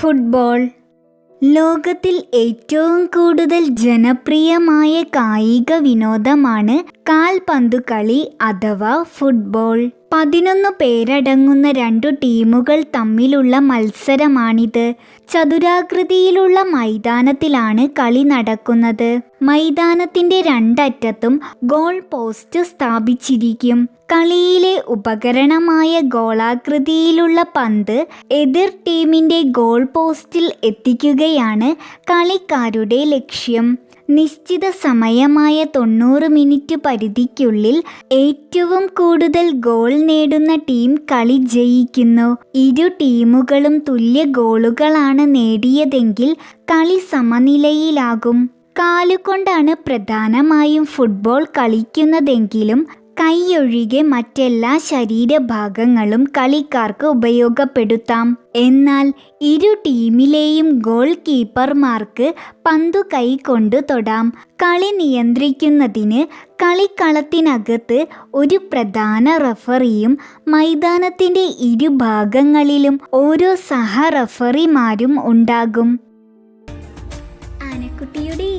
Football. ലോകത്തിൽ ഏറ്റവും കൂടുതൽ ജനപ്രിയമായ കായിക വിനോദമാണ് കാൽപന്തു കളി അഥവാ ഫുട്ബോൾ. പതിനൊന്ന് പേരടങ്ങുന്ന രണ്ടു ടീമുകൾ തമ്മിലുള്ള മത്സരമാണിത്. ചതുരാകൃതിയിലുള്ള മൈതാനത്തിലാണ് കളി നടക്കുന്നത്. മൈതാനത്തിന്റെ രണ്ടറ്റത്തും ഗോൾ പോസ്റ്റ് സ്ഥാപിച്ചിരിക്കും. കളിയിലെ ഉപകരണമായ ഗോളാകൃതിയിലുള്ള പന്ത് എതിർ ടീമിന്റെ ഗോൾ പോസ്റ്റിൽ എത്തിക്കുകയാണ് കളിക്കാരുടെ ലക്ഷ്യം. നിശ്ചിത സമയമായ തൊണ്ണൂറ് മിനിറ്റ് പരിധിക്കുള്ളിൽ ഏറ്റവും കൂടുതൽ ഗോൾ നേടുന്ന ടീം കളി ജയിക്കുന്നു. ഇരു ടീമുകളും തുല്യ ഗോളുകളാണ് നേടിയതെങ്കിൽ കളി സമനിലയിലാകും. കാലുകൊണ്ടാണ് പ്രധാനമായും ഫുട്ബോൾ കളിക്കുന്നതെങ്കിലും കൈയൊഴികെ മറ്റെല്ലാ ശരീരഭാഗങ്ങളും കളിക്കാർക്ക് ഉപയോഗപ്പെടുത്താം. എന്നാൽ ഇരു ടീമിലെയും ഗോൾ കീപ്പർമാർക്ക് പന്തു കൈകൊണ്ട് തൊടാം. കളി നിയന്ത്രിക്കുന്നതിന് കളിക്കളത്തിനകത്ത് ഒരു പ്രധാന റഫറിയും മൈതാനത്തിന്റെ ഇരുഭാഗങ്ങളിലും ഓരോ സഹ റഫറിമാരും ഉണ്ടാകും. ആനക്കുട്ടിയുടെ